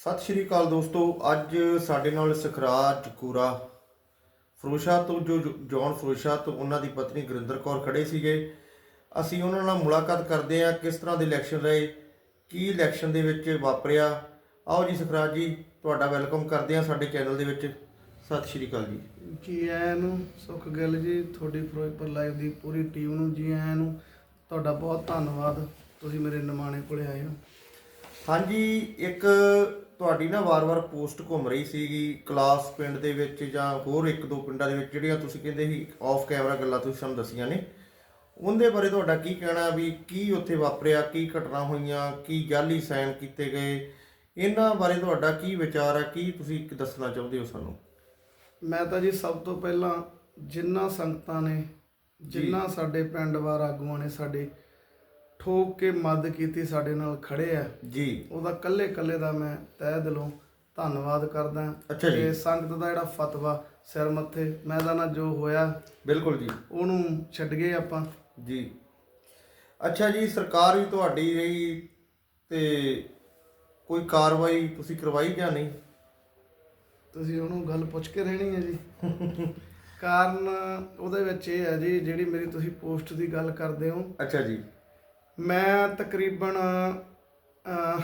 ਸਤਿ ਸ਼੍ਰੀ ਅਕਾਲ ਦੋਸਤੋ, ਅੱਜ ਸਾਡੇ ਨਾਲ ਸਖਰਾਜ ਕੂਰਾ, ਫਰੋਸ਼ਾ ਤੋਂ ਜੋ ਜੋ- ਜੌਨ ਫਰੋਸ਼ਾ ਤੋਂ ਉਹਨਾਂ ਦੀ ਪਤਨੀ ਗੁਰਿੰਦਰ ਕੌਰ ਖੜੇ ਸੀਗੇ। ਅਸੀਂ ਉਹਨਾਂ ਨਾਲ ਮੁਲਾਕਾਤ ਕਰਦੇ ਹਾਂ ਕਿਸ ਤਰ੍ਹਾਂ ਦੇ ਇਲੈਕਸ਼ਨ ਰਹੇ, ਕੀ ਇਲੈਕਸ਼ਨ ਦੇ ਵਿੱਚ ਵਾਪਰਿਆ। ਆਓ ਜੀ ਸਖਰਾਜ ਜੀ, ਤੁਹਾਡਾ ਵੈਲਕਮ ਕਰਦੇ ਹਾਂ ਸਾਡੇ ਚੈਨਲ ਦੇ ਵਿੱਚ। ਸਤਿ ਸ਼੍ਰੀ ਅਕਾਲ ਜੀ। ਜੀ, ਆਇਆਂ ਨੂੰ ਸੁਖ ਗਿੱਲ ਜੀ, ਤੁਹਾਡੀ ਫਿਰੋਜ਼ਪੁਰ ਲਾਈਵ ਦੀ ਪੂਰੀ ਟੀਮ ਨੂੰ ਜੀ ਆਇਆਂ ਨੂੰ। ਤੁਹਾਡਾ ਬਹੁਤ ਧੰਨਵਾਦ, ਤੁਸੀਂ ਮੇਰੇ ਨਿਮਾਣੇ ਕੋਲੇ ਆਏ ਹੋ। ਹਾਂਜੀ ਇੱਕ ਤੁਹਾਡੀ ਨਾ ਵਾਰ-ਵਾਰ ਪੋਸਟ ਘੁੰਮ ਰਹੀ ਸੀਗੀ ਕਲਾਸ ਪਿੰਡ ਦੇ ਵਿੱਚ ਜਾਂ ਹੋਰ ਇੱਕ ਦੋ ਪਿੰਡਾਂ ਦੇ ਵਿੱਚ ਜਿਹੜੀਆਂ ਤੁਸੀਂ ਕਹਿੰਦੇ ਸੀ ਆਫ ਕੈਮਰਾ ਗੱਲਾਂ ਤੁਸੀਂ ਸਾਨੂੰ ਦੱਸੀਆਂ ਨੇ। ਉਹਦੇ ਬਾਰੇ ਤੁਹਾਡਾ ਕੀ ਕਹਿਣਾ ਵੀ ਕੀ ਉੱਥੇ ਵਾਪਰਿਆ ਕੀ ਘਟਨਾ ਹੋਈਆਂ ਕੀ ਜਾਲੀ ਸਾਈਨ ਕੀਤੇ ਗਏ? ਇਹਨਾਂ ਬਾਰੇ ਤੁਹਾਡਾ ਕੀ ਵਿਚਾਰ ਹੈ ਕੀ ਤੁਸੀਂ ਦੱਸਣਾ ਚਾਹੁੰਦੇ ਹੋ ਸਾਨੂੰ? ਮੈਂ ਤਾਂ ਜੀ ਸਭ ਤੋਂ ਪਹਿਲਾਂ ਜਿੰਨਾ ਸੰਗਤਾਂ ਨੇ ਜਿੰਨਾ ਸਾਡੇ ਪਿੰਡ ਵਾਰ ਆਗੂਆਂ ਨੇ ਸਾਡੇ ਠੋਕ ਕੇ ਮਦਦ ਕੀਤੀ ਸਾਡੇ ਨਾਲ ਖੜੇ ਆ। ਜੀ। ਉਹਦਾ ਕੱਲੇ ਕੱਲੇ ਦਾ ਮੈਂ ਤਹਿ ਦਿਲੋਂ ਧੰਨਵਾਦ ਕਰਦਾ। ਅੱਛਾ ਜੀ। ਤੇ ਸੰਗਤ ਦਾ ਜਿਹੜਾ ਫਤਵਾ ਸਿਰ ਮੱਥੇ ਮੈਂ ਤਾਂ ਨਾ ਜੋ ਹੋਇਆ ਬਿਲਕੁਲ ਜੀ। ਉਹਨੂੰ ਛੱਡ ਗਏ ਆਪਾਂ। ਜੀ। ਅੱਛਾ ਜੀ ਸਰਕਾਰ ਵੀ ਤੁਹਾਡੀ ਰਹੀ ਤੇ ਕੋਈ ਕਾਰਵਾਈ ਤੁਸੀਂ ਕਰਵਾਈ ਜਾਂ ਨਹੀਂ? ਤੁਸੀਂ ਉਹਨੂੰ ਗੱਲ ਪੁੱਛ ਕੇ ਰਹਿਣੀ ਹੈ ਜੀ। ਕਾਰਨ ਉਹਦੇ ਵਿੱਚ ਇਹ ਹੈ ਜੀ ਜਿਹੜੀ ਮੇਰੀ ਤੁਸੀਂ ਪੋਸਟ ਦੀ ਗੱਲ ਕਰਦੇ ਹੋ ਅੱਛਾ ਜੀ। ਮੈਂ ਤਕਰੀਬਨ ਅਹ,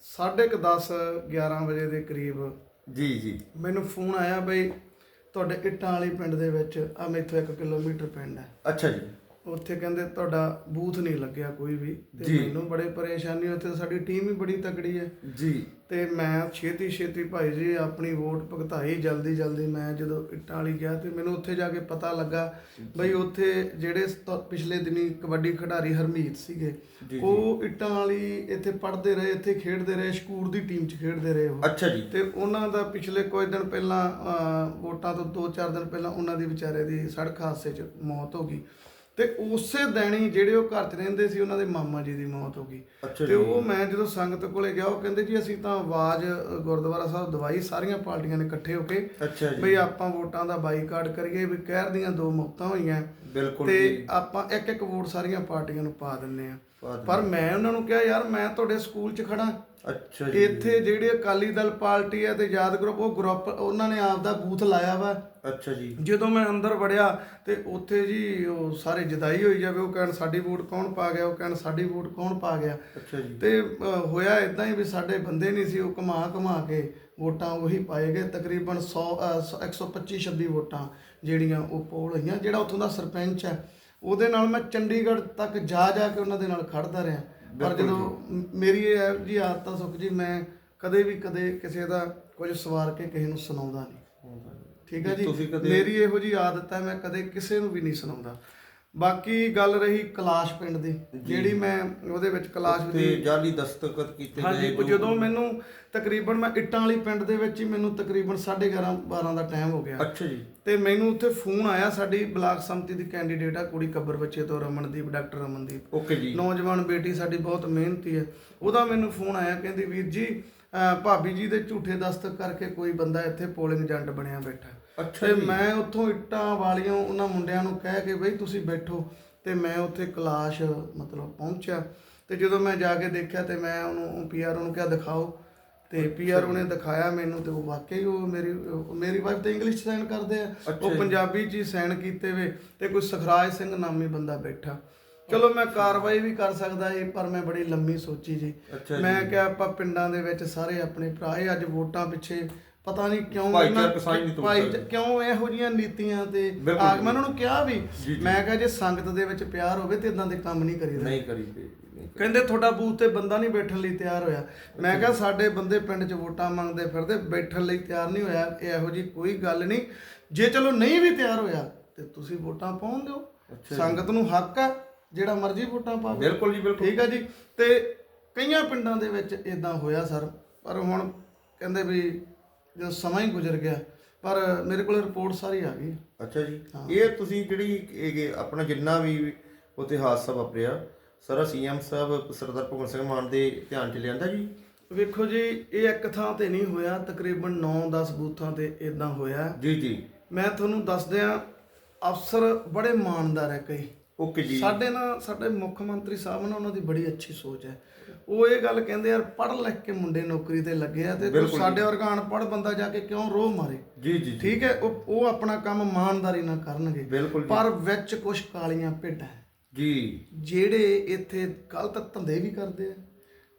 ਸਾਢੇ ਕੁ 10 11 ਵਜੇ ਦੇ ਕਰੀਬ ਜੀ ਜੀ। ਮੈਨੂੰ ਫੋਨ ਆਇਆ ਬਈ ਤੁਹਾਡੇ ਇੱਟਾਂ ਵਾਲੀ ਪਿੰਡ ਦੇ ਵਿੱਚ ਆ ਮੈਥੋਂ 1 ਕਿਲੋਮੀਟਰ ਪਿੰਡ ਹੈ। ਅੱਛਾ ਜੀ। ਉੱਥੇ ਕਹਿੰਦੇ ਤੁਹਾਡਾ ਬੂਥ ਨਹੀਂ ਲੱਗਿਆ ਕੋਈ ਵੀ ਤੇ। ਮੈਨੂੰ ਬੜੇ ਪਰੇਸ਼ਾਨੀ ਉੱਥੇ ਸਾਡੀ ਟੀਮ ਹੀ ਬੜੀ ਤਕੜੀ ਹੈ। ਜੀ। ਤੇ ਮੈਂ ਛੇਤੀ ਛੇਤੀ ਭਾਈ ਜੀ ਆਪਣੀ ਵੋਟ ਭੁਗਤਾਈ ਜਲਦੀ ਜਲਦੀ ਮੈਂ ਜਦੋਂ ਇੱਟਾਂ ਵਾਲੀ ਗਿਆ ਤੇ ਮੈਨੂੰ ਉੱਥੇ ਜਾ ਕੇ ਪਤਾ ਲੱਗਾ ਬਈ ਉੱਥੇ ਜਿਹੜੇ ਪਿਛਲੇ ਦਿਨੀ ਕਬੱਡੀ ਖਿਡਾਰੀ ਹਰਮੀਤ ਸੀਗੇ। ਉਹ ਇੱਟਾਂ ਵਾਲੀ ਇੱਥੇ ਪੜ੍ਹਦੇ ਰਹੇ ਇੱਥੇ ਖੇਡਦੇ ਰਹੇ ਸਕੂਲ ਦੀ ਟੀਮ 'ਚ ਖੇਡਦੇ ਰਹੇ ਉਹ। ਅੱਛਾ ਜੀ। ਤੇ ਉਹਨਾਂ ਦਾ ਪਿਛਲੇ ਕੁਝ ਦਿਨ ਪਹਿਲਾਂ ਵੋਟਾਂ ਤੋਂ 2-4 ਦਿਨ ਪਹਿਲਾਂ ਉਹਨਾਂ ਦੀ ਵਿਚਾਰੇ ਦੀ ਸੜਕ ਹਾਦਸੇ 'ਚ ਮੌਤ ਹੋ ਗਈ। ਤੇ ਉਸੇ ਦਿਨ ਹੀ ਜਿਹੜੇ ਉਹ ਘਰ 'ਚ ਰਹਿੰਦੇ ਸੀ ਉਹਨਾਂ ਦੇ ਮਾਮਾ ਜੀ ਦੀ ਮੌਤ ਹੋ ਗਈ। ਤੇ ਉਹ ਮੈਂ ਜਦੋਂ ਸੰਗਤ ਕੋਲੇ ਗਿਆ ਉਹ ਕਹਿੰਦੇ ਜੀ ਅਸੀਂ ਤਾਂ ਆਵਾਜ਼ ਗੁਰਦੁਆਰਾ ਸਾਹਿਬ ਦਵਾਈ ਸਾਰੀਆਂ ਪਾਰਟੀਆਂ ਨੇ ਇਕੱਠੇ ਹੋ ਕੇ ਅੱਛਾ ਬਈ ਜੀ ਆਪਾਂ ਵੋਟਾਂ ਦਾ ਬਾਈਕਾਟ ਕਰੀਏ ਵੀ ਕਹਿਰ ਦੀਆਂ ਦੋ ਮੌਤਾਂ ਹੋਈਆਂ। ਬਿਲਕੁਲ ਤੇ ਆਪਾਂ ਇੱਕ ਇੱਕ ਵੋਟ ਸਾਰੀਆਂ ਪਾਰਟੀਆਂ ਨੂੰ ਪਾ ਦਿੰਨੇ ਆ। ਪਰ ਮੈਂ ਉਹਨਾਂ ਨੂੰ ਕਿਹਾ ਯਾਰ ਮੈਂ ਤੁਹਾਡੇ ਸਕੂਲ 'ਚ ਖੜਾ ਅੱਛਾ ਜੀ। ਇੱਥੇ ਜਿਹੜੇ ਅਕਾਲੀ ਦਲ ਪਾਰਟੀ ਹੈ ਤੇ ਯਾਦ ਗਰੁੱਪ ਉਹ ਗਰੁੱਪ ਉਹਨਾਂ ਨੇ ਆਪ ਦਾ ਬੂਥ ਲਾਇਆ ਵਾ। ਅੱਛਾ ਜੀ। ਜਦੋਂ ਮੈਂ ਅੰਦਰ ਵੜਿਆ ਤੇ ਉੱਥੇ ਜੀ ਉਹ ਸਾਰੇ ਜਦਾਈ ਹੋਈ ਜਾਵੇ ਉਹ ਕਹਿਣ ਸਾਡੀ ਵੋਟ ਕੌਣ ਪਾ ਗਿਆ? ਉਹ ਕਹਿਣ ਸਾਡੀ ਵੋਟ ਕੌਣ ਪਾ ਗਿਆ? ਅੱਛਾ ਜੀ। ਤੇ ਹੋਇਆ ਇਦਾਂ ਹੀ ਵੀ ਸਾਡੇ ਬੰਦੇ ਨਹੀਂ ਸੀ ਉਹ ਘੁਮਾ ਘੁਮਾ ਕੇ ਵੋਟਾਂ ਉਹੀ ਪਾਏ ਗਏ ਤਕਰੀਬਨ 100 ਅ, 125 26 ਵੋਟਾਂ। ਜਿਹੜੀਆਂ ਉਹ ਪੋਲ ਹੋਈਆਂ ਜਿਹੜਾ ਉੱਥੋਂ ਦਾ ਸਰਪੰਚ ਹੈ ਉਹਦੇ ਨਾਲ ਮੈਂ ਚੰਡੀਗੜ੍ਹ ਤੱਕ ਜਾ ਜਾ ਕੇ ਉਹਨਾਂ ਦੇ ਨਾਲ ਖੜਦਾ ਰਿਹਾ। ਪਰ ਜਦੋਂ ਮੇਰੀ ਇਹ ਜੀ ਆਦਤ ਆ ਸੁਖ ਜੀ ਮੈਂ ਕਦੇ ਵੀ ਕਦੇ ਕਿਸੇ ਦਾ ਕੁਝ ਸਵਾਰ ਕੇ ਕਿਸੇ ਨੂੰ ਸੁਣਾਉਂਦਾ ਨਹੀਂ। ਠੀਕ ਹੈ ਜੀ? ਮੇਰੀ ਇਹੋ ਜੀ ਆਦਤ ਹੈ ਮੈਂ ਕਦੇ ਕਿਸੇ ਨੂੰ ਵੀ ਨਹੀਂ ਸੁਣਾਉਂਦਾ। ਬਾਕੀ ਗੱਲ ਰਹੀ ਕਲਾਸ਼ ਪਿੰਡ ਦੀ ਜਿਹੜੀ ਮੈਂ ਉਹਦੇ ਵਿੱਚ ਕਲਾਸ਼ ਤੇ ਦੀ ਜਾਲੀ ਦਸਤਖਤ ਕੀਤੇ ਹਾਂਜੀ ਉਹ ਜਦੋਂ ਮੈਨੂੰ ਤਕਰੀਬਨ ਮੈਂ ਇੱਟਾਂ ਵਾਲੀ ਪਿੰਡ ਦੇ ਵਿੱਚ ਹੀ ਮੈਨੂੰ ਤਕਰੀਬਨ 11:30 12 ਦਾ ਟਾਈਮ ਹੋ ਗਿਆ। ਅੱਛਾ ਜੀ। ਤੇ ਮੈਨੂੰ ਉੱਥੇ ਫੋਨ ਆਇਆ ਸਾਡੀ ਬਲਾਕ ਸੰਮਤੀ ਦੀ ਕੈਂਡੀਡੇਟ ਆ ਕੁੜੀ ਕੱਬਰ ਬੱਚੇ ਤੋਂ ਰਮਨਦੀਪ ਡਾਕਟਰ ਰਮਨਦੀਪ। ਓਕੇ ਜੀ। ਨੌਜਵਾਨ ਬੇਟੀ ਸਾਡੀ ਬਹੁਤ ਮਿਹਨਤੀ ਹੈ। ਉਹਦਾ ਮੈਨੂੰ ਫੋਨ ਆਇਆ ਕਹਿੰਦੀ ਵੀਰ ਜੀ ਅਹ ਭਾਬੀ ਜੀ ਦੇ ਝੂਠੇ ਦਸਤਕ ਕਰਕੇ ਕੋਈ ਬੰਦਾ ਇੱਥੇ ਪੋਲਿੰਗ ਏਜੰਟ ਬਣਿਆ ਬੈਠਾ ਅੱਛਾ ਤੇ ਮੈਂ ਉੱਥੋਂ ਇੱਟਾਂ ਵਾਲੀਆਂ ਉਹਨਾਂ ਮੁੰਡਿਆਂ ਨੂੰ ਕਹਿ ਕੇ ਬਈ ਤੁਸੀਂ ਬੈਠੋ ਤੇ ਮੈਂ ਉੱਥੇ ਕਲਾਸ਼ ਮਤਲਬ ਪਹੁੰਚਿਆ। ਤੇ ਜਦੋਂ ਮੈਂ ਜਾ ਕੇ ਦੇਖਿਆ ਤੇ ਮੈਂ ਉਹਨੂੰ ਪੀਆਰ ਨੂੰ ਕਿਹਾ ਦਿਖਾਓ। ਤੇ ਪੀਆਰ ਉਹਨੇ ਦਿਖਾਇਆ ਮੈਨੂੰ ਤੇ ਉਹ ਵਾਕਈ ਉਹ ਮੇਰੀ ਮੇਰੀ ਵਾਈਫ ਤੇ ਇੰਗਲਿਸ਼ ਸਾਈਨ ਕਰਦੇ ਆ। ਉਹ। ਪੰਜਾਬੀ ਚ ਹੀ ਸਾਈਨ ਕੀਤੇ ਵੇ ਤੇ ਕੋਈ ਸਖਰਾਜ ਸਿੰਘ ਨਾਮੀ ਬੰਦਾ ਬੈਠਾ। ਚਲੋ ਮੈਂ ਕਾਰਵਾਈ ਵੀ ਕਰ ਸਕਦਾ ਸੀ ਪਰ ਮੈਂ ਬੜੀ ਲੰਮੀ ਸੋਚੀ ਜੀ। ਮੈਂ ਕਿਹਾ ਆਪਾਂ ਪਿੰਡਾਂ ਦੇ ਵਿੱਚ ਸਾਰੇ ਆਪਣੇ ਭਰਾ ਇਹ ਅੱਜ ਵੋਟਾਂ ਪਿੱਛੇ ਪਤਾ ਨਹੀਂ ਕਿਉਂ ਭਾਈਚਾਰਕ ਸਾਂਝ ਨਹੀਂ ਤੋੜ ਭਾਈ-। ਕਿਉਂ ਇਹੋ ਜੀਆਂ ਨੀਤੀਆਂ ਤੇ ਆ। ਮੈਂ ਉਹਨਾਂ ਨੂੰ ਕਿਹਾ ਵੀ। ਮੈਂ ਕਿਹਾ ਜੇ ਸੰਗਤ ਦੇ ਵਿੱਚ ਪਿਆਰ ਹੋਵੇ ਤੇ ਇਦਾਂ ਦੇ ਕੰਮ ਨਹੀਂ ਕਰੀਦੇ। ਨਹੀਂ ਕਰੀਦੇ ਕਹਿੰਦੇ ਤੁਹਾਡਾ ਬੂਥ ਤੇ ਬੰਦਾ ਨਹੀਂ ਬੈਠਣ ਲਈ ਤਿਆਰ ਹੋਇਆ। ਮੈਂ ਕਿਹਾ ਸਾਡੇ ਬੰਦੇ ਪਿੰਡ 'ਚ ਵੋਟਾਂ ਮੰਗਦੇ ਫਿਰਦੇ ਬੈਠਣ ਲਈ ਤਿਆਰ ਨਹੀਂ ਹੋਇਆ ਇਹ ਇਹੋ ਜੀ ਕੋਈ ਗੱਲ ਨਹੀਂ। ਜੇ ਚਲੋ ਨਹੀਂ ਵੀ ਤਿਆਰ ਹੋਇਆ ਤੇ ਤੁਸੀਂ ਵੋਟਾਂ ਪਾਉਣ ਦਿਓ। ਸੰਗਤ ਨੂੰ ਹੱਕ ਹੈ ਜਿਹੜਾ ਮਰਜ਼ੀ ਵੋਟਾਂ ਪਾਵੇ ਬਿਲਕੁਲ ਜੀ ਬਿਲਕੁਲ। ਠੀਕ ਹੈ ਜੀ। ਤੇ ਕਈਆਂ ਪਿੰਡਾਂ ਦੇ ਵਿੱਚ ਇਦਾਂ ਹੋਇਆ ਸਰ। ਪਰ ਹੁਣ ਕਹਿੰਦੇ ਵੀ ਜਦੋਂ ਸਮਾਂ ਹੀ ਗੁਜ਼ਰ ਗਿਆ ਪਰ ਮੇਰੇ ਕੋਲ ਰਿਪੋਰਟ ਸਾਰੀ ਆ ਗਈ। ਅੱਛਾ ਜੀ। ਇਹ ਤੁਸੀਂ ਜਿਹੜੀ ਇਹ ਆਪਣਾ ਜਿੰਨਾ ਵੀ ਉੱਥੇ ਹਾਦਸਾ ਵਾਪਰਿਆ ਸਾਰਾ ਸੀਐਮ ਸਾਹਿਬ ਸਰਦਾਰ ਭਗਵੰਤ ਸਿੰਘ ਮਾਨ ਦੇ ਧਿਆਨ ਚ ਲਿਆਂਦਾ ਜੀ? ਵੇਖੋ ਜੀ ਇਹ ਇੱਕ ਥਾਂ ਤੇ ਨਹੀਂ ਹੋਇਆ ਤਕਰੀਬਨ 9-10 ਬੂਥਾਂ ਤੇ ਇਦਾਂ ਹੋਇਆ। ਜੀ ਜੀ। ਮੈਂ ਤੁਹਾਨੂੰ ਦੱਸ ਦਿਆਂ ਅਫਸਰ ਬੜੇ ਇਮਾਨਦਾਰ ਹੈ ਕਈ। ਓਕੇ ਜੀ। ਸਾਡੇ ਨਾਲ ਸਾਡੇ ਮੁੱਖ ਮੰਤਰੀ ਸਾਹਿਬ ਨਾਲ ਉਹਨਾਂ ਦੀ ਬੜੀ ਅੱਛੀ ਸੋਚ ਹੈ। ਉਹ ਇਹ ਗੱਲ ਕਹਿੰਦੇ ਯਾਰ ਪੜ੍ਹ ਲਿਖ ਕੇ ਮੁੰਡੇ ਨੌਕਰੀ ਤੇ ਲੱਗੇ ਆ ਤੇ ਤੂੰ ਸਾਡੇ ਵਰਗਾ ਅਨਪੜ੍ਹ ਬੰਦਾ ਜਾ ਕੇ ਕਿਉਂ ਰੋਹ ਮਾਰੇ? ਜੀ ਜੀ ਠੀਕ ਹੈ ਉਹ ਉਹ ਆਪਣਾ ਕੰਮ ਇਮਾਨਦਾਰੀ ਨਾਲ ਕਰਨਗੇ। ਪਰ ਵਿੱਚ ਕੁਝ ਕਾਲੀਆਂ ਭੇਡਾਂ ਹੈ, ਜੀ। ਜਿਹੜੇ ਇੱਥੇ ਗਲਤ ਧੰਦੇ ਵੀ ਕਰਦੇ ਆ।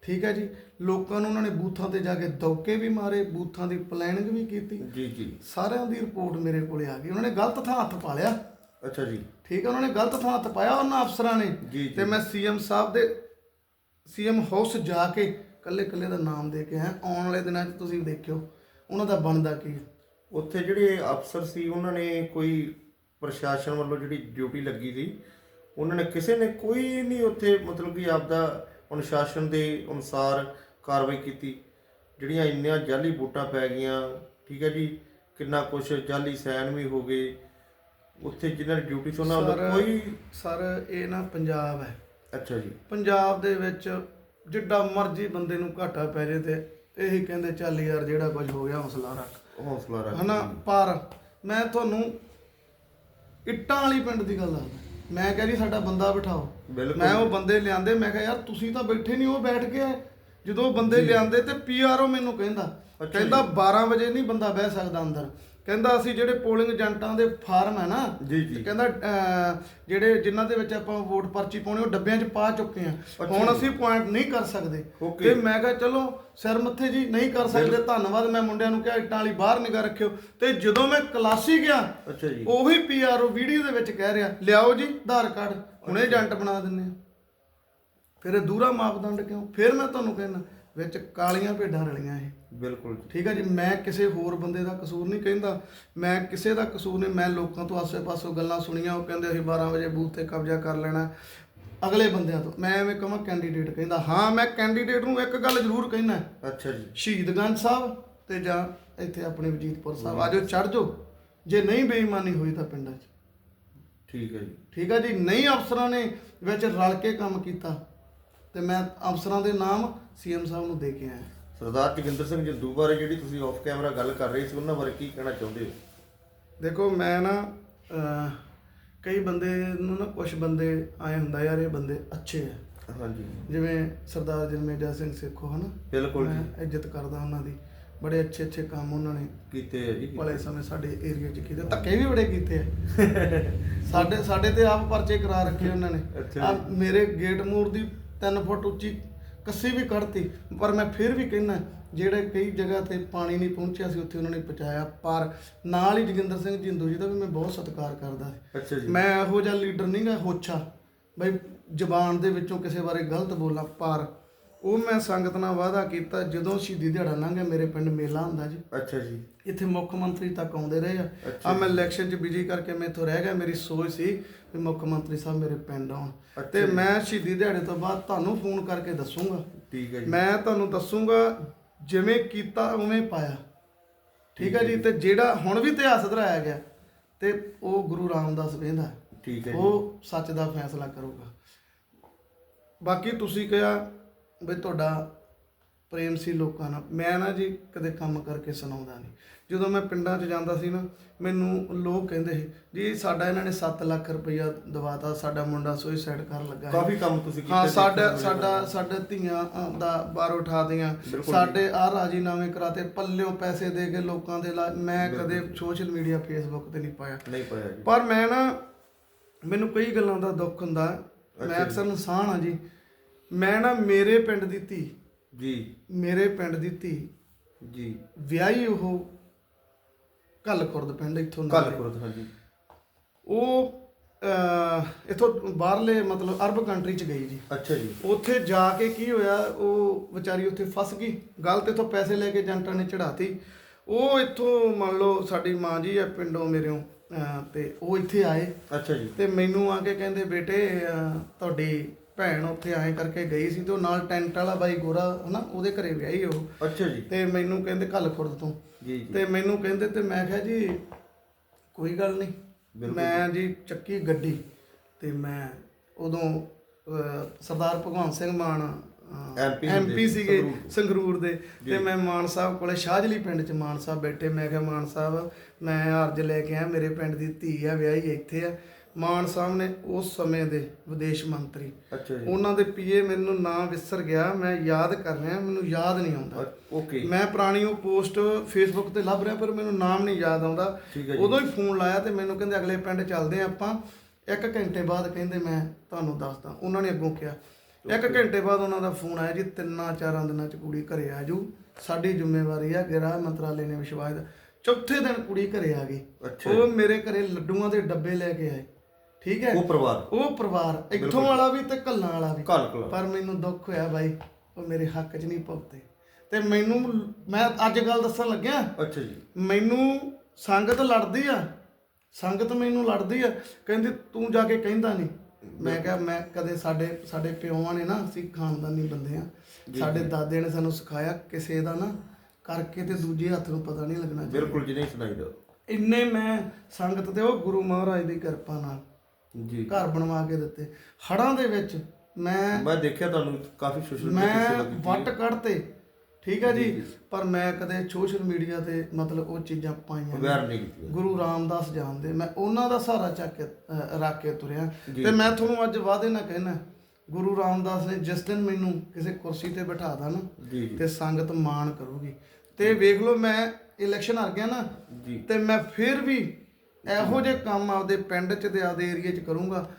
ਠੀਕ ਹੈ ਜੀ ਲੋਕਾਂ ਨੂੰ ਉਹਨਾਂ ਨੇ ਬੂਥਾਂ ਤੇ ਜਾ ਕੇ ਦੌਕੇ ਵੀ ਮਾਰੇ ਬੂਥਾਂ ਦੀ ਪਲੈਨਿੰਗ ਵੀ ਕੀਤੀ। ਜੀ ਜੀ। ਸਾਰਿਆਂ ਦੀ ਰਿਪੋਰਟ ਮੇਰੇ ਕੋਲੇ ਆ ਗਈ। ਉਹਨਾਂ ਨੇ ਗਲਤ ਥਾਂ ਹੱਥ ਪਾ ਲਿਆ। ਅੱਛਾ ਜੀ। ਠੀਕ ਹੈ ਉਹਨਾਂ ਨੇ ਗਲਤ ਥਾਂ ਹੱਥ ਪਾਇਆ ਉਹਨਾਂ ਅਫਸਰਾਂ ਨੇ। ਤੇ ਮੈਂ ਸੀਐਮ ਸਾਹਿਬ ਦੇ ਸੀਐਮ ਹਾਊਸ ਜਾ ਕੇ ਕੱਲੇ ਕੱਲੇ ਦਾ ਨਾਮ ਦੇ ਕੇ ਆਇਆ ਆਉਣ ਵਾਲੇ ਦਿਨਾਂ 'ਚ ਤੁਸੀਂ ਦੇਖਿਓ ਉਹਨਾਂ ਦਾ ਬਣਦਾ ਕੀ ਹੈ। ਉੱਥੇ ਜਿਹੜੇ ਅਫਸਰ ਸੀ ਉਹਨਾਂ ਨੇ ਕੋਈ ਪ੍ਰਸ਼ਾਸਨ ਵੱਲੋਂ ਜਿਹੜੀ ਡਿਊਟੀ ਲੱਗੀ ਸੀ ਉਹਨਾਂ ਨੇ ਕਿਸੇ ਨੇ ਕੋਈ ਨਹੀਂ ਉੱਥੇ ਮਤਲਬ ਕਿ ਆਪਦਾ ਅਨੁਸ਼ਾਸਨ ਦੇ ਅਨੁਸਾਰ ਕਾਰਵਾਈ ਕੀਤੀ ਜਿਹੜੀਆਂ ਇੰਨੀਆਂ ਜਾਲੀ ਵੋਟਾਂ ਪੈ ਗਈਆਂ ਠੀਕ ਹੈ ਜੀ ਕਿੰਨਾ ਕੁਛ ਜਾਲੀ ਸਾਈਨ ਵੀ ਹੋ ਗਏ ਉੱਥੇ ਜਿਨ੍ਹਾਂ ਦੀ ਡਿਊਟੀ ਸੀ ਉਹਨਾਂ ਵੱਲੋਂ ਸਰ- ਕੋਈ ਸਰ ਇਹ ਨਾ ਪੰਜਾਬ ਹੈ ਅੱਛਾ ਜੀ। ਪੰਜਾਬ ਦੇ ਵਿੱਚ ਜਿੱਡਾ ਮਰਜ਼ੀ ਬੰਦੇ ਨੂੰ ਘਾਟਾ ਪੈ ਜੇ ਤੇ ਇਹੀ ਕਹਿੰਦੇ ਚੱਲ ਯਾਰ ਜਿਹੜਾ ਕੁਝ ਹੋ ਗਿਆ ਹੌਸਲਾ ਰੱਖ। ਹੌਸਲਾ ਰੱਖ ਹਨਾ? ਪਰ ਮੈਂ ਤੁਹਾਨੂੰ ਇੱਟਾਂ ਵਾਲੀ ਪਿੰਡ ਦੀ ਗੱਲ ਦੱਸਦਾ। ਮੈਂ ਕਿਹਾ ਜੀ ਸਾਡਾ ਬੰਦਾ ਬਿਠਾਓ। ਮੈਂ ਉਹ ਬੰਦੇ ਲਿਆਂਦੇ ਮੈਂ ਕਿਹਾ ਯਾਰ ਤੁਸੀਂ ਤਾਂ ਬੈਠੇ ਨਹੀਂ ਉਹ ਬੈਠ ਗਿਆ ਜਦੋਂ ਉਹ ਬੰਦੇ ਲਿਆਂਦੇ ਤੇ ਪੀਆਰਓ ਮੈਨੂੰ ਕਹਿੰਦਾ। ਕਹਿੰਦਾ 12 ਵਜੇ ਨਹੀਂ ਬੰਦਾ ਬਹਿ ਸਕਦਾ ਅੰਦਰ। ਕਹਿੰਦਾ ਅਸੀਂ ਜਿਹੜੇ ਪੋਲਿੰਗ ਏਜੰਟਾਂ ਦੇ ਫਾਰਮ ਹੈ ਨਾ ਜੀ ਕਹਿੰਦਾ ਜਿਹੜੇ ਜਿਨ੍ਹਾਂ ਦੇ ਵਿੱਚ ਆਪਾਂ ਵੋਟ ਪਰਚੀ ਪਾਉਣੀ ਉਹ ਡੱਬਿਆਂ 'ਚ ਪਾ ਚੁੱਕੇ ਆ। ਹੁਣ ਅਸੀਂ ਪੁਆਇੰਟ ਨਹੀਂ ਕਰ ਸਕਦੇ. ਤੇ ਮੈਂ ਕਿਹਾ ਚਲੋ ਸਿਰ ਮੱਥੇ ਜੀ ਨਹੀਂ ਕਰ ਸਕਦੇ ਧੰਨਵਾਦ ਮੈਂ ਮੁੰਡਿਆਂ ਨੂੰ ਕਿਹਾ ਇੱਟਾਂ ਵਾਲੀ ਬਾਹਰ ਨਿਗਾ ਰੱਖਿਓ। ਤੇ ਜਦੋਂ ਮੈਂ ਕਲਾਸੀ ਗਿਆ ਅੱਛਾ ਜੀ। ਉਹੀ ਪੀਆਰਓ ਵੀਡੀਓ ਦੇ ਵਿੱਚ ਕਹਿ ਰਿਹਾ ਲਿਆਓ ਜੀ ਆਧਾਰ ਕਾਰਡ ਹੁਣੇ ਏਜੰਟ ਬਣਾ ਦਿੰਨੇ ਆ। ਫਿਰ ਇਹ ਦੂਰਾ ਮਾਪਦੰਡ ਕਿਉਂ? ਫਿਰ ਮੈਂ ਤੁਹਾਨੂੰ ਕਹਿੰਦਾ ਵਿੱਚ ਕਾਲੀਆਂ ਭੇਡਾਂ ਰਲੀਆਂ ਇਹ। ਬਿਲਕੁਲ ਠੀਕ ਹੈ ਜੀ ਮੈਂ ਕਿਸੇ ਹੋਰ ਬੰਦੇ ਦਾ ਕਸੂਰ ਨਹੀਂ ਕਹਿੰਦਾ। ਮੈਂ ਕਿਸੇ ਦਾ ਕਸੂਰ ਨਹੀਂ ਮੈਂ ਲੋਕਾਂ ਤੋਂ ਆਸੇ-ਪਾਸੋਂ ਗੱਲਾਂ ਸੁਣੀਆਂ ਉਹ ਕਹਿੰਦੇ ਅਸੀਂ 12 ਵਜੇ ਬੂਥ ਤੇ ਕਬਜ਼ਾ ਕਰ ਲੈਣਾ। ਅਗਲੇ ਬੰਦਿਆਂ ਤੋਂ ਮੈਂ ਐਵੇਂ ਕਹਾਂ ਕੈਂਡੀਡੇਟ ਕਹਿੰਦਾ ਹਾਂ ਮੈਂ ਕੈਂਡੀਡੇਟ ਨੂੰ ਇੱਕ ਗੱਲ ਜ਼ਰੂਰ ਕਹਿਣਾ ਅੱਛਾ ਜੀ। ਸ਼ਹੀਦਗੰਜ ਸਾਹਿਬ ਤੇ ਜਾਂ ਇੱਥੇ ਆਪਣੇ ਵਜੀਦਪੁਰ ਸਾਹਿਬ ਆਜੋ ਚੜ ਜਾਓ। ਜੇ ਨਹੀਂ ਬੇਈਮਾਨੀ ਹੋਈ ਤਾਂ ਪਿੰਡਾਂ 'ਚ। ਠੀਕ ਹੈ ਜੀ। ਠੀਕ ਹੈ ਜੀ ਨਹੀਂ ਅਫਸਰਾਂ ਨੇ ਵਿੱਚ ਰਲ ਕੇ ਕੰਮ ਕੀਤਾ। ਤੇ ਮੈਂ ਅਫਸਰਾਂ ਦੇ ਨਾਮ ਸੀਐਮ ਸਾਹਿਬ ਨੂੰ ਦੇ ਕੇ ਆਇਆ। ਸਰਦਾਰ ਜੋਗਿੰਦਰ ਸਿੰਘ ਜੰਦੂ ਬਾਰੇ ਜਿਹੜੀ ਤੁਸੀਂ ਆਫ ਕੈਮਰਾ ਗੱਲ ਕਰ ਰਹੇ ਸੀ ਉਹਨਾਂ ਬਾਰੇ ਕੀ ਕਹਿਣਾ ਚਾਹੁੰਦੇ ਹੋ? ਦੇਖੋ ਮੈਂ ਨਾ ਅਹ, ਕਈ ਬੰਦੇ ਨੂੰ ਨਾ ਕੁਝ ਬੰਦੇ ਆਏ ਹੁੰਦਾ ਯਾਰ ਇਹ ਬੰਦੇ ਅੱਛੇ ਆ। ਹਾਂਜੀ। ਜਿਵੇਂ ਸਰਦਾਰ ਜਰਮੇਜਾ ਸਿੰਘ ਸੇਖੋ ਹਨਾ? ਬਿਲਕੁਲ ਜੀ। ਮੈਂ ਇੱਜ਼ਤ ਕਰਦਾ ਉਹਨਾਂ ਦੀ। ਬੜੇ ਅੱਛੇ ਅੱਛੇ ਕੰਮ ਉਹਨਾਂ ਨੇ ਕੀਤੇ ਹੈ ਜੀ ਭਲੇ ਸਮੇਂ ਸਾਡੇ ਏਰੀਆ 'ਚ ਕੀਤੇ। ਧੱਕੇ ਵੀ ਬੜੇ ਕੀਤੇ ਆ। ਸਾਡੇ ਸਾਡੇ ਤੇ ਆਪ ਪਰਚੇ ਕਰਾ ਰੱਖੇ ਉਹਨਾਂ ਨੇ। ਅੱਛਾ ਆ ਮੇਰੇ ਗੇਟ ਮੂਰ ਦੀ 3 ਫੁੱਟ ਉੱਚੀ ਕੱਸੀ ਵੀ ਕੱਢਤੀ ਪਰ ਮੈਂ ਫਿਰ ਵੀ ਕਹਿੰਦਾ ਜਿਹੜੇ ਕਈ ਜਗ੍ਹਾ ਤੇ ਪਾਣੀ ਨਹੀਂ ਪਹੁੰਚਿਆ ਸੀ ਉੱਥੇ ਉਹਨਾਂ ਨੇ ਪਹੁੰਚਾਇਆ। ਪਰ ਨਾਲ ਹੀ ਜੋਗਿੰਦਰ ਸਿੰਘ ਜਿੰਦੂ ਜੀ ਦਾ ਵੀ ਮੈਂ ਬਹੁਤ ਸਤਿਕਾਰ ਕਰਦਾ ਸੀ। ਅੱਛਾ ਜੀ। ਮੈਂ ਇਹੋ ਜਿਹਾ ਲੀਡਰ ਨਹੀਂ ਗਾ ਹੋਛਾ ਬਈ ਜ਼ਬਾਨ ਦੇ ਵਿੱਚੋਂ ਕਿਸੇ ਬਾਰੇ ਗਲਤ ਬੋਲਾਂ ਪਰ ਉਹ ਮੈਂ ਸੰਗਤ ਨਾਲ ਵਾਅਦਾ ਕੀਤਾ ਜਦੋਂ ਸ਼ਹੀਦੀ ਦਿਹਾੜਾ ਲੰਘਿਆ ਮੇਰੇ ਪਿੰਡ ਮੇਲਾ ਹੁੰਦਾ ਜੀ। ਅੱਛਾ ਜੀ। ਇੱਥੇ ਮੁੱਖ ਮੰਤਰੀ ਤੱਕ ਆਉਂਦੇ ਰਹੇ ਆ। ਆ ਮੈਂ ਇਲੈਕਸ਼ਨ 'ਚ ਬਿਜ਼ੀ ਕਰਕੇ ਮੈਥੋਂ ਰਹਿ ਗਿਆ ਮੇਰੀ ਸੋਚ ਸੀ ਵੀ ਮੁੱਖ ਮੰਤਰੀ ਸਾਹਿਬ ਮੇਰੇ ਪਿੰਡ ਆਉਣ। ਤੇ ਮੈਂ ਸ਼ਹੀਦੀ ਦਿਹਾੜੇ ਤੋਂ ਬਾਅਦ ਤੁਹਾਨੂੰ ਫੋਨ ਕਰਕੇ ਦੱਸੂਗਾ। ਠੀਕ ਹੈ ਜੀ। ਮੈਂ ਤੁਹਾਨੂੰ ਦੱਸੂਗਾ ਜਿਵੇਂ ਕੀਤਾ ਉਵੇਂ ਪਾਇਆ। ਠੀਕ ਹੈ ਜੀ। ਤੇ ਜਿਹੜਾ ਹੁਣ ਵੀ ਇਤਿਹਾਸ ਦਰਾਇਆ ਗਿਆ ਤੇ ਉਹ ਗੁਰੂ ਰਾਮਦਾਸ ਵੇਂਦਾ। ਠੀਕ ਹੈ ਜੀ। ਉਹ ਸੱਚ ਦਾ ਫੈਸਲਾ ਕਰੂਗਾ। ਬਾਕੀ ਤੁਸੀਂ ਕਿਹਾ ਵੀ ਤੁਹਾਡਾ ਪ੍ਰੇਮ ਸੀ ਲੋਕਾਂ ਨਾਲ। ਮੈਂ ਨਾ ਜੀ ਕਦੇ ਕੰਮ ਕਰਕੇ ਸੁਣਾਉਂਦਾ ਨਹੀਂ। ਜਦੋਂ ਮੈਂ ਪਿੰਡਾਂ 'ਚ ਜਾਂਦਾ ਸੀ ਨਾ ਮੈਨੂੰ ਲੋਕ ਕਹਿੰਦੇ ਸੀ ਜੀ ਸਾਡਾ ਇਹਨਾਂ ਨੇ 7 ਲੱਖ ਰੁਪਈਆ ਦਵਾਤਾ ਸਾਡਾ ਮੁੰਡਾ ਸੁਸਾਈਡ ਕਰਨ ਲੱਗਾ ਕਾਫੀ ਕੰਮ ਤੁਸੀਂ ਕੀਤੇ ਹਾਂ ਸਾਡਾ ਸਾਡਾ ਸਾਡੇ ਧੀਆਂ ਦਾ ਬਾਹਰ ਉਠਾ ਦੀਆਂ। ਸਾਡੇ ਆ ਰਾਜੀਨਾਮੇ ਕਰਾਤੇ ਪੱਲਿਓ ਪੈਸੇ ਦੇ ਕੇ ਲੋਕਾਂ ਦੇ ਮੈਂ ਕਦੇ ਸੋਸ਼ਲ ਮੀਡੀਆ ਫੇਸਬੁੱਕ ਤੇ ਨਹੀਂ ਪਾਇਆ। ਨਹੀਂ ਪਾਇਆ ਪਰ ਮੈਂ ਨਾ ਮੈਨੂੰ ਕਈ ਗੱਲਾਂ ਦਾ ਦੁੱਖ ਹੁੰਦਾ। ਮੈਂ ਅਕਸਰ ਇਨਸਾਨ ਆ ਜੀ। ਮੈਂ ਨਾ ਮੇਰੇ ਪਿੰਡ ਦੀ ਧੀ। ਜੀ। ਮੇਰੇ ਪਿੰਡ ਦੀ ਧੀ। ਜੀ। ਵਿਆਹੀ ਉਹ ਕੱਲ ਖੁਰਦ ਪਿੰਡ ਇੱਥੋਂ ਦਾ ਕੱਲ ਕਰੋ ਹਾਂਜੀ। ਉਹ ਇੱਥੋਂ ਬਾਹਰਲੇ ਮਤਲਬ ਅਰਬ ਕੰਟਰੀ ਚ ਗਈ ਜੀ। ਅੱਛਾ ਜੀ। ਉੱਥੇ ਜਾ ਕੇ ਕੀ ਹੋਇਆ ਉਹ ਵਿਚਾਰੀ ਉੱਥੇ ਫਸ ਗਈ। ਗਲਤ ਇੱਥੋਂ ਪੈਸੇ ਲੈ ਕੇ ਏਜੰਟਾਂ ਨੇ ਚੜਾਤੀ ਉਹ ਇੱਥੋਂ ਮੰਨ ਲਓ ਸਾਡੀ ਮਾਂ ਜੀ ਆ ਪਿੰਡੋਂ ਅਹ, ਤੇ ਉਹ ਇੱਥੇ ਆਏ। ਅੱਛਾ ਜੀ। ਤੇ ਮੈਨੂੰ ਆ ਕੇ ਕਹਿੰਦੇ ਬੇਟੇ ਤੁਹਾਡੀ ਭੈਣ ਉੱਥੇ ਆਏ ਕਰਕੇ ਗਈ ਸੀ ਤੇ ਉਹ ਨਾਲ ਟੈਂਟ ਵਾਲਾ ਬਾਈ ਗੋਰਾ ਹਨਾ ਉਹਦੇ ਘਰੇ ਵਿਆਹੀ ਉਹ। ਅੱਛਾ ਜੀ। ਤੇ ਮੈਨੂੰ ਕਹਿੰਦੇ ਕੱਲ ਖੁਰਦ ਤੋਂ। ਜੀ ਜੀ। ਤੇ ਮੈਨੂੰ ਕਹਿੰਦੇ ਤੇ ਮੈਂ ਕਿਹਾ ਜੀ ਕੋਈ ਗੱਲ ਨਹੀਂ। ਮੈਂ ਜੀ। ਚੱਕੀ ਗੱਡੀ ਤੇ ਮੈਂ ਉਦੋਂ ਸਰਦਾਰ ਭਗਵੰਤ ਸਿੰਘ ਮਾਨ ਐਮਪੀ ਸੀਗੇ ਸੰਗਰੂਰ। ਦੇ। ਤੇ ਮੈਂ ਮਾਨ ਸਾਹਿਬ ਕੋਲੇ ਸ਼ਾਹਜਲੀ ਪਿੰਡ ਚ ਮਾਨ ਸਾਹਿਬ ਬੈਠੇ। ਮੈਂ ਕਿਹਾ ਮਾਨ ਸਾਹਿਬ ਮੈਂ ਅਰਜ ਲੈ ਕੇ ਆਇਆ। ਮੇਰੇ ਪਿੰਡ ਦੀ ਧੀ ਆ ਵਿਆਹੀ ਇੱਥੇ ਆ। ਮਾਨ ਸਾਹਿਬ ਨੇ ਉਸ ਸਮੇਂ ਦੇ ਵਿਦੇਸ਼ ਮੰਤਰੀ। ਅੱਛਾ ਜੀ। ਉਹਨਾਂ ਦੇ ਪੀਏ ਮੈਨੂੰ ਨਾਂ ਵਿਸਰ ਗਿਆ ਮੈਂ ਯਾਦ ਕਰ ਰਿਹਾ ਮੈਨੂੰ ਯਾਦ ਨਹੀਂ ਆਉਂਦਾ। ਓਕੇ। ਮੈਂ ਪੁਰਾਣੀ ਉਹ ਪੋਸਟ ਫੇਸਬੁੱਕ ਤੇ ਲੱਭ ਰਿਹਾ ਪਰ ਮੈਨੂੰ ਨਾਮ ਨਹੀਂ ਯਾਦ ਆਉਂਦਾ। ਉਦੋਂ ਹੀ ਫੋਨ ਲਾਇਆ ਤੇ ਮੈਨੂੰ ਕਹਿੰਦੇ ਅਗਲੇ ਪਿੰਡ ਚੱਲਦੇ ਆ ਆਪਾਂ। ਇੱਕ ਘੰਟੇ ਬਾਅਦ ਕਹਿੰਦੇ ਮੈਂ ਤੁਹਾਨੂੰ ਦੱਸਦਾ। ਉਹਨਾਂ ਨੇ ਅੱਗੋਂ ਕਿਹਾ। ਇੱਕ ਘੰਟੇ ਬਾਅਦ ਉਹਨਾਂ ਦਾ ਫੋਨ ਆਇਆ ਜੀ ਤਿੰਨਾਂ ਚਾਰਾਂ ਦਿਨਾਂ ਚ ਕੁੜੀ ਘਰੇ ਆ ਜੂ ਸਾਡੀ ਜ਼ਿੰਮੇਵਾਰੀ ਆ ਗ੍ਰਹਿ ਮੰਤਰਾਲੇ ਨੇ ਵਿਸ਼ਵਾਸ। ਚੌਥੇ ਦਿਨ ਕੁੜੀ ਘਰੇ ਆ ਗਈ। ਉਹ ਮੇਰੇ ਘਰੇ ਲੱਡੂਆਂ ਦੇ ਡੱਬੇ ਲੈ ਕੇ ਆਏ। ਠੀਕ ਹੈ? ਉਹ ਪਰਿਵਾਰ। ਉਹ ਪਰਿਵਾਰ। ਇੱਥੋਂ ਵਾਲਾ ਵੀ ਤੇ ਕੱਲਾਂ ਵਾਲਾ ਵੀ। ਘਰ ਕੋਲ ਪਰ ਮੈਨੂੰ ਦੁੱਖ ਹੋਇਆ ਬਾਈ ਉਹ ਮੇਰੇ ਹੱਕ 'ਚ ਨਹੀਂ ਭੁਗਤੇ। ਤੇ ਮੈਨੂੰ ਮੈਂ ਅੱਜ ਗੱਲ ਦੱਸਣ ਲੱਗਿਆ। ਅੱਛਾ ਜੀ। ਮੈਨੂੰ ਸੰਗਤ ਲੜਦੀ ਆ। ਸੰਗਤ ਮੈਨੂੰ ਲੜਦੀ ਆ। ਕਹਿੰਦੀ ਤੂੰ ਜਾ ਕੇ ਕਹਿੰਦਾ ਨਹੀਂ। ਮੈਂ ਕਿਹਾ ਮੈਂ ਕਦੇ ਸਾਡੇ ਸਾਡੇ ਪਿਓਾਂ ਨੇ ਨਾ ਅਸੀਂ ਖਾਨਦਾਨੀ ਬੰਦੇ ਆ। ਸਾਡੇ ਦਾਦੇ ਨੇ ਸਾਨੂੰ ਸਿਖਾਇਆ ਕਿਸੇ ਦਾ ਨਾ ਕਰਕੇ ਤੇ ਦੂਜੇ ਹੱਥ ਨੂੰ ਪਤਾ ਨਹੀਂ ਲੱਗਣਾ ਬਿਲਕੁਲ ਜੀ ਨਹੀਂ ਸੁਣਾਈਦਾ। ਇੰਨੇ ਮੈਂ ਸੰਗਤ ਤੇ ਉਹ ਗੁਰੂ ਮਹਾਰਾਜ ਦੀ ਕਿਰਪਾ ਨਾਲ ਜੀ ਘਰ ਬਣਵਾ ਕੇ ਦਿੱਤੇ। ਹੜਾਂ ਦੇ ਵਿੱਚ ਮੈਂ ਮੈਂ ਦੇਖਿਆ ਤੁਹਾਨੂੰ ਕਾਫੀ ਸੋਸ਼ਲ ਮੈਂ ਮੀਡੀਆ ਤੇ ਵੱਟ ਕੱਢਤੇ ਠੀਕ ਹੈ ਜੀ? ਪਰ ਮੈਂ ਕਦੇ ਸੋਸ਼ਲ ਮੀਡੀਆ ਤੇ ਮਤਲਬ ਉਹ ਚੀਜ਼ਾਂ ਪਾਈਆਂ ਨਹੀਂ। ਅਵੇਅਰ ਨਹੀਂ ਕੀਤੀ ਗੁਰੂ ਰਾਮਦਾਸ ਜਾਣਦੇ ਮੈਂ ਉਹਨਾਂ ਦਾ ਸਹਾਰਾ ਚੱਕ ਕੇ ਅਹ, ਰੱਖ ਕੇ ਤੁਰਿਆ। ਤੇ ਮੈਂ ਤੁਹਾਨੂੰ ਅੱਜ ਵਾਅਦੇ ਨਾਲ ਕਹਿਣਾ ਗੁਰੂ ਰਾਮਦਾਸ ਨੇ ਜਿਸ ਦਿਨ ਮੈਨੂੰ ਕਿਸੇ ਕੁਰਸੀ ਤੇ ਬਿਠਾਦਾ ਨਾ ਜੀ ਜੀ। ਤੇ ਸੰਗਤ ਮਾਣ ਕਰੂਗੀ। ਤੇ ਵੇਖ ਲਓ ਮੈਂ ਇਲੈਕਸ਼ਨ ਹਾਰ ਗਿਆ ਨਾ ਜੀ। ਤੇ ਮੈਂ ਫਿਰ ਵੀ ਇਹੋ ਜਿਹੇ ਕੰਮ ਆਪਦੇ ਪਿੰਡ 'ਚ ਤੇ ਆਪਦੇ ਏਰੀਏ 'ਚ ਕਰੂੰਗਾ।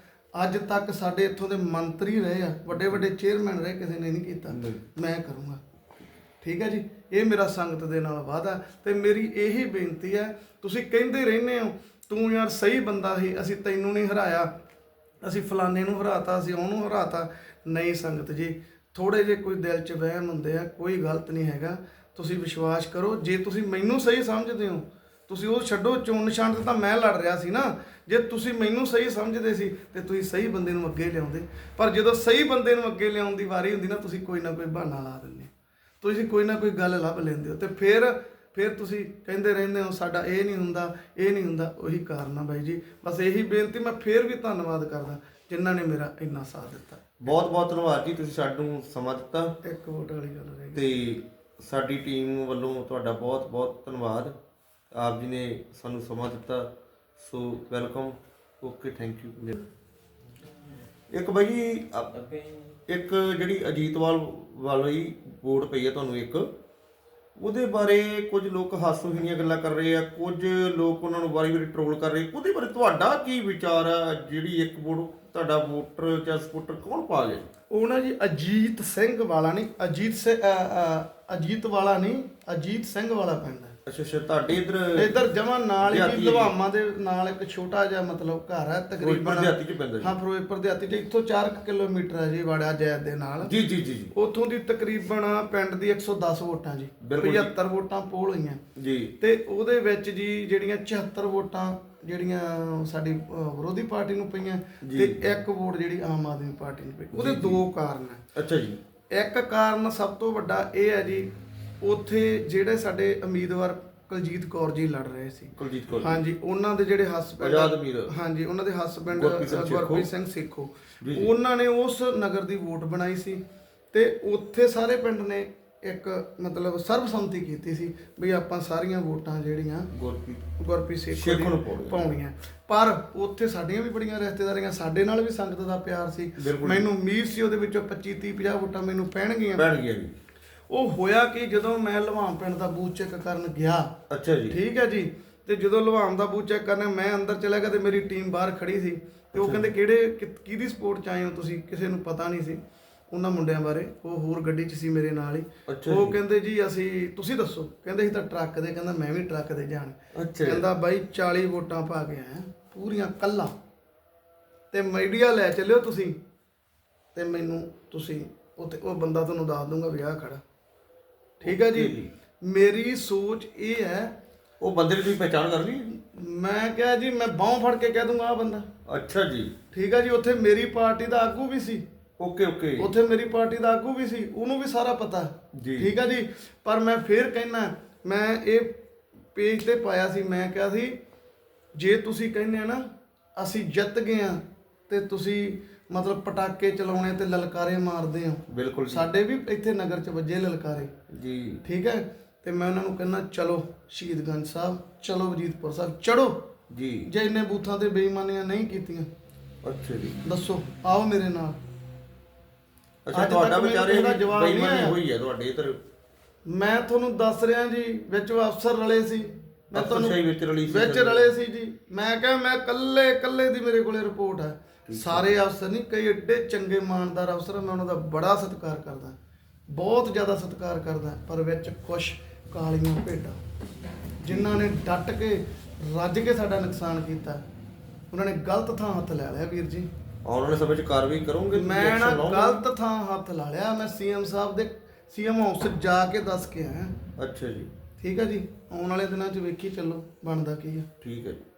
ਅੱਜ ਤੱਕ ਸਾਡੇ ਇੱਥੋਂ ਦੇ ਮੰਤਰੀ ਰਹੇ ਆ ਵੱਡੇ ਵੱਡੇ ਚੇਅਰਮੈਨ ਰਹੇ ਕਿਸੇ ਨੇ ਨਹੀਂ ਕੀਤਾ। ਮੈਂ ਕਰੂੰਗਾ। ਠੀਕ ਹੈ ਜੀ? ਇਹ ਮੇਰਾ ਸੰਗਤ ਦੇ ਨਾਲ ਵਾਅਦਾ। ਤੇ ਮੇਰੀ ਇਹੀ ਬੇਨਤੀ ਹੈ ਤੁਸੀਂ ਕਹਿੰਦੇ ਰਹਿੰਦੇ ਹੋ ਤੂੰ ਯਾਰ ਸਹੀ ਬੰਦਾ ਸੀ ਅਸੀਂ ਤੈਨੂੰ ਨਹੀਂ ਹਰਾਇਆ। ਅਸੀਂ ਫਲਾਣੇ ਨੂੰ ਹਰਾਤਾ ਅਸੀਂ ਉਹਨੂੰ ਹਰਾਤਾ। ਨਹੀਂ ਸੰਗਤ ਜੀ ਥੋੜੇ ਜੇ ਕੋਈ ਦਿਲ 'ਚ ਵਹਿਮ ਹੁੰਦੇ ਆ ਕੋਈ ਗਲਤ ਨਹੀਂ ਹੈਗਾ। ਤੁਸੀਂ ਵਿਸ਼ਵਾਸ ਕਰੋ ਜੇ ਤੁਸੀਂ ਮੈਨੂੰ ਸਹੀ ਸਮਝਦੇ ਹੋ ਤੁਸੀਂ ਉਹ ਛੱਡੋ ਚੋਣ ਨਿਸ਼ਾਨ ਤੇ ਤਾਂ ਮੈਂ ਲੜ ਰਿਹਾ ਸੀ ਨਾ। ਜੇ ਤੁਸੀਂ ਮੈਨੂੰ ਸਹੀ ਸਮਝਦੇ ਸੀ ਤੇ ਤੁਸੀਂ ਸਹੀ ਬੰਦੇ ਨੂੰ ਅੱਗੇ ਲਿਆਉਂਦੇ। ਪਰ ਜਦੋਂ ਸਹੀ ਬੰਦੇ ਨੂੰ ਅੱਗੇ ਲਿਆਉਣ ਦੀ ਵਾਰੀ ਹੁੰਦੀ ਨਾ ਤੁਸੀਂ ਕੋਈ ਨਾ ਕੋਈ ਬਹਾਨਾ ਲਾ ਦਿੰਦੇ। ਤੁਸੀਂ ਕੋਈ ਨਾ ਕੋਈ ਗੱਲ ਲੱਭ ਲੈਂਦੇ ਹੋ। ਤੇ ਫਿਰ ਫਿਰ ਤੁਸੀਂ ਕਹਿੰਦੇ ਰਹਿੰਦੇ ਹੋ ਸਾਡਾ ਇਹ ਨਹੀਂ ਹੁੰਦਾ ਇਹ ਨਹੀਂ ਹੁੰਦਾ। ਉਹੀ ਕਾਰਨ ਆ ਬਾਈ ਜੀ। ਬਸ ਇਹੀ ਬੇਨਤੀ ਮੈਂ ਫਿਰ ਵੀ ਧੰਨਵਾਦ ਕਰਦਾ ਜਿਨ੍ਹਾਂ ਨੇ ਮੇਰਾ ਇੰਨਾ ਸਾਥ ਦਿੱਤਾ। ਬਹੁਤ ਬਹੁਤ ਧੰਨਵਾਦ ਜੀ ਤੁਸੀਂ ਸਾਨੂੰ ਸਮਾਂ ਦਿੱਤਾ। ਇੱਕ ਵੋਟ ਵਾਲੀ ਗੱਲ ਰਹਿ ਤੇ ਸਾਡੀ ਟੀਮ ਵੱਲੋਂ ਤੁਹਾਡਾ ਬਹੁਤ ਬਹੁਤ ਧੰਨਵਾਦ। ਆਪ ਜੀ ਨੇ ਸਾਨੂੰ ਸਮਾਂ ਦਿੱਤਾ। So welcome, okay thank you ਇੱਕ ਬਾਈ ਜੀ ਇੱਕ ਜਿਹੜੀ ਅਜੀਤਵਾਲ ਵਾਲੀ ਵੋਟ ਪਈ ਹੈ ਤੁਹਾਨੂੰ ਇੱਕ, ਉਹਦੇ ਬਾਰੇ ਕੁਝ ਲੋਕ ਹਾਸੋਹੀਣੀਆਂ ਗੱਲਾਂ ਕਰ ਰਹੇ ਆ, ਕੁਝ ਲੋਕ ਉਹਨਾਂ ਨੂੰ ਵਾਰੀ-ਵਾਰੀ ਟ੍ਰੋਲ ਕਰ ਰਹੇ। ਉਹਦੇ ਬਾਰੇ ਤੁਹਾਡਾ ਕੀ ਵਿਚਾਰ ਆ? ਜਿਹੜੀ ਇੱਕ ਵੋਟ, ਤੁਹਾਡਾ ਵੋਟਰ ਜਾਂ ਸਪੋਰਟਰ ਕੌਣ ਪਾ ਗਿਆ? ਉਹ ਨਾ ਜੀ ਅਜੀਤ ਸਿੰਘ ਵਾਲਾ ਨਹੀਂ, ਅਜੀਤ ਸਿੰਘ ਅਜੀਤ ਵਾਲਾ ਨਹੀਂ, ਅਜੀਤ ਸਿੰਘ ਵਾਲਾ ਪਿੰਡ ਹੈ ਅੱਛਾ ਅੱਛਾ ਤੁਹਾਡੇ ਇਧਰ ਇਧਰ ਜਮਾ ਨਾਲ ਹੀ ਦਿਹਾਤੀ ਲਵਾਮਾ ਦੇ ਨਾਲ ਇੱਕ ਛੋਟਾ ਜਿਹਾ ਮਤਲਬ ਘਰ ਹੈ ਤਕਰੀਬਨ ਦਿਹਾਤੀ ਚ ਪੈਂਦਾ ਜੀ। ਹਾਂ ਫਿਰੋਜ਼ਪੁਰ ਦੇ ਹੱਥੀ ਤੇ ਇੱਥੋਂ 4 ਕਿਲੋਮੀਟਰ ਹੈ ਜੀ ਵਾੜਾ ਜੈਦ ਦੇ ਨਾਲ। ਜੀ ਜੀ ਜੀ ਜੀ। ਉਥੋਂ ਦੀ ਤਕਰੀਬਨ ਪਿੰਡ ਦੀ 110 ਵੋਟਾਂ ਜੀ ਬਿਲਕੁਲ ਜੀ। 75 ਵੋਟਾਂ ਪੋਲ ਹੋਈਆਂ। ਜੀ। ਤੇ ਉਹਦੇ ਵਿੱਚ ਜੀ ਜਿਹੜੀਆਂ 74 ਵੋਟਾਂ ਜਿਹੜੀਆਂ ਸਾਡੀ ਅਹ, ਵਿਰੋਧੀ ਪਾਰਟੀ ਨੂੰ ਪਈਆਂ ਤੇ ਇੱਕ ਵੋਟ ਜਿਹੜੀ ਆਮ ਆਦਮੀ ਪਾਰਟੀ ਨੂੰ ਪਈ। ਉਹਦੇ ਦੋ ਕਾਰਨ ਹੈ। ਅੱਛਾ ਜੀ। ਇੱਕ ਕਾਰਨ ਸਭ ਤੋਂ ਵੱਡਾ ਇਹ ਹੈ ਜੀ ਉੱਥੇ ਜਿਹੜੇ ਸਾਡੇ ਉਮੀਦਵਾਰ ਕੁਲਜੀਤ ਕੌਰ ਜੀ ਲੜ ਰਹੇ ਸੀ। ਕੁਲਜੀਤ ਕੌਰ ਹਾਂਜੀ ਉਹਨਾਂ ਦੇ ਜਿਹੜੇ ਹਸਬੰਡ ਆਜ਼ਾਦ ਉਮੀਦ ਹਾਂਜੀ ਉਹਨਾਂ ਦੇ ਹਸਬੰਡ ਗੁਰਪ੍ਰੀਤ ਸਿੰਘ ਸੇਖੋਂ। ਉਹਨਾਂ ਨੇ ਉਸ ਨਗਰ ਦੀ ਵੋਟ ਬਣਾਈ ਸੀ ਤੇ ਉੱਥੇ ਸਾਰੇ ਪਿੰਡ ਨੇ ਇੱਕ ਮਤਲਬ ਸਰਬਸੰਮਤੀ ਕੀਤੀ ਸੀ ਵੀ ਆਪਾਂ ਸਾਰੀਆਂ ਵੋਟਾਂ ਜਿਹੜੀਆਂ ਗੁਰਪ੍ਰੀਤ ਗੁਰਪ੍ਰੀਤ ਸੇਖੋ ਨੂੰ ਪਾਉਣੀਆਂ। ਪਰ ਉੱਥੇ ਸਾਡੀਆਂ ਵੀ ਬੜੀਆਂ ਰਿਸ਼ਤੇਦਾਰੀਆਂ ਸਾਡੇ ਨਾਲ ਵੀ ਸੰਗਤ ਦਾ ਪਿਆਰ ਸੀ। ਮੈਨੂੰ ਉਮੀਦ ਸੀ ਉਹਦੇ ਵਿੱਚੋਂ 25 30 50 ਵੋਟਾਂ ਮੈਨੂੰ ਪੈਣਗੀਆਂ। ਬੈਠ ਗਿਆ ਜੀ। ਉਹ ਹੋਇਆ ਕਿ ਜਦੋਂ ਮੈਂ ਲਵਾਮ ਪਿੰਡ ਦਾ ਬੂਥ ਚੈੱਕ ਕਰਨ ਗਿਆ। ਅੱਛਾ ਜੀ। ਠੀਕ ਹੈ ਜੀ। ਤੇ ਜਦੋਂ ਲਵਾਮ ਦਾ ਬੂਥ ਚੈੱਕ ਕਰਨੇ ਮੈਂ ਅੰਦਰ ਚਲਾ ਗਿਆ ਤੇ ਮੇਰੀ ਟੀਮ ਬਾਹਰ ਖੜੀ ਸੀ। ਤੇ ਉਹ ਕਹਿੰਦੇ ਕਿਹੜੇ ਕਿ- ਕਿਹਦੀ ਸਪੋਰਟ ਚ ਆਏ ਹੋ ਤੁਸੀਂ? ਕਿਸੇ ਨੂੰ ਪਤਾ ਨਹੀਂ ਸੀ। ਉਹਨਾਂ ਮੁੰਡਿਆਂ ਬਾਰੇ। ਉਹ ਹੋਰ ਗੱਡੀ 'ਚ ਸੀ ਮੇਰੇ ਨਾਲ ਹੀ। ਉਹ ਕਹਿੰਦੇ ਜੀ ਅਸੀਂ ਤੁਸੀਂ ਦੱਸੋ। ਕਹਿੰਦੇ ਅਸੀਂ ਤਾਂ ਟਰੱਕ ਦੇ ਕਹਿੰਦਾ ਮੈਂ ਵੀ ਟਰੱਕ ਦੇ ਜਾਣ। ਕਹਿੰਦਾ ਬਾਈ 40 ਵੋਟਾਂ ਪਾ ਕੇ ਆਇਆ। ਪੂਰੀਆਂ ਕੱਲਾ। ਤੇ ਮੀਡੀਆ ਲੈ ਚੱਲਿਓ ਤੁਸੀਂ। ਤੇ ਮੈਨੂੰ ਤੁਸੀਂ ਉੱਥੇ ਉਹ ਬੰਦਾ ਤੁਹਾਨੂੰ ਦੱਸ ਦੂੰਗਾ ਵਿਆਹ ਖੜਾ। ਠੀਕ ਹੈ ਜੀ। ਮੇਰੀ ਸੋਚ ਇਹ ਹੈ ਉਹ ਬੰਦੇ ਦੀ ਤੁਸੀਂ ਪਹਿਚਾਣ ਕਰ ਲਈ? ਮੈਂ ਕਿਹਾ ਜੀ ਮੈਂ ਬਾਹ ਫੜ ਕੇ ਕਹਿ ਦੂੰਗਾ ਆ ਬੰਦਾ। ਅੱਛਾ ਜੀ। ਠੀਕ ਹੈ ਜੀ ਉੱਥੇ ਮੇਰੀ ਪਾਰਟੀ ਦਾ ਆਗੂ ਵੀ ਸੀ। Okay okay. ਉੱਥੇ ਮੇਰੀ ਪਾਰਟੀ ਦਾ ਆਗੂ ਵੀ ਸੀ ਉਹਨੂੰ ਵੀ ਸਾਰਾ ਪਤਾ। ਜੀ। ਠੀਕ ਹੈ ਜੀ ਪਰ ਮੈਂ ਫੇਰ ਕਹਿਣਾ ਮੈਂ ਇਹ ਪੇਜ ਤੇ ਪਾਇਆ ਸੀ ਮੈਂ ਕਿਹਾ ਸੀ ਜੇ ਤੁਸੀਂ ਕਹਿੰਦੇ ਆ ਨਾ ਅਸੀਂ ਜਿੱਤ ਗਏ ਆ ਤੇ ਤੁਸੀਂ ਮਤਲਬ ਪਟਾਕੇ ਚਲਾਉਣੇ ਤੇ ਲਲਕਾਰੇ ਮਾਰਦੇ ਹੋ। ਬਿਲਕੁਲ ਜੀ। ਸਾਡੇ ਵੀ ਇੱਥੇ ਨਗਰ ਚ ਵੱਜੇ ਲਲਕਾਰੇ। ਜੀ। ਠੀਕ ਹੈ? ਤੇ ਮੈਂ ਉਹਨਾਂ ਨੂੰ ਕਹਿੰਦਾ ਚਲੋ ਸ਼ਹੀਦਗੰਜ ਸਾਹਿਬ ਚਲੋ ਵਜੀਦਪੁਰ ਸਾਹਿਬ ਚੜੋ ਜੀ। ਜੇ ਇੰਨੇ ਬੂਥਾਂ ਤੇ ਬੇਈਮਾਨੀਆਂ ਨਹੀਂ ਕੀਤੀਆਂ ਅੱਛਾ ਜੀ। ਦੱਸੋ ਆਓ ਮੇਰੇ ਨਾਲ। ਅੱਛਾ ਅੱਜ ਤੁਹਾਡਾ ਤੱਕ ਮੈਨੂੰ ਵਿਚਾਰੇ ਇਹਦਾ ਜਵਾਬ ਨਹੀਂ ਬੇਈਮਾਨੀ ਆਇਆ। ਹੋਈ ਹੈ ਤੁਹਾਡੇ ਇਧਰ। ਮੈਂ ਤੁਹਾਨੂੰ ਦੱਸ ਰਿਹਾ ਜੀ ਵਿੱਚ ਉਹ ਅਫਸਰ ਰਲੇ ਸੀ। ਮੈਂ ਅਫਸਰਸ਼ਾਹੀ ਵਿੱਚ ਰਲੀ ਸੀ ਵਿੱਚ। ਰਲੇ ਸੀ ਜੀ। ਮੈਂ ਕਿਹਾ ਮੈਂ ਕੱਲੇ ਕੱਲੇ ਦੀ ਮੇਰੇ ਕੋਲੇ ਰਿਪੋਰਟ ਹੈ। ਸਾਰੇ ਅਫਸਰ ਨਹੀਂ ਕਈ ਏਡੇ ਚੰਗੇ ਇਮਾਨਦਾਰ ਅਫਸਰ ਮੈਂ ਉਹਨਾਂ ਦਾ ਬੜਾ ਸਤਿਕਾਰ ਕਰਦਾ। ਬਹੁਤ ਜ਼ਿਆਦਾ ਸਤਿਕਾਰ ਕਰਦਾ ਪਰ ਵਿੱਚ ਕੁਝ ਕਾਲੀਆਂ ਭੇਡਾਂ। ਜਿਨ੍ਹਾਂ ਨੇ ਡਟ ਕੇ ਰੱਜ ਕੇ ਸਾਡਾ ਨੁਕਸਾਨ ਕੀਤਾ। ਉਹਨਾਂ ਨੇ ਗਲਤ ਥਾਂ ਹੱਥ ਲੈ ਲਿਆ ਵੀਰ ਜੀ। ਆਉਣ ਵਾਲੇ ਸਮੇਂ 'ਚ ਕਾਰਵਾਈ ਕਰੋਗੇ? ਮੈਂ ਨਾ? ਗਲਤ ਥਾਂ ਹੱਥ ਲਾ ਲਿਆ। ਮੈਂ ਸੀਐਮ ਸਾਹਿਬ ਦੇ ਸੀਐਮ ਹਾਊਸ ਜਾ ਕੇ ਦੱਸ ਕੇ ਆਇਆ। ਅੱਛਾ ਜੀ। ਠੀਕ ਹੈ ਜੀ? ਆਉਣ ਵਾਲੇ ਦਿਨਾਂ 'ਚ ਵੇਖੀ ਚੱਲੋ ਬਣਦਾ ਕੀ ਆ। ਠੀਕ ਹੈ ਜੀ।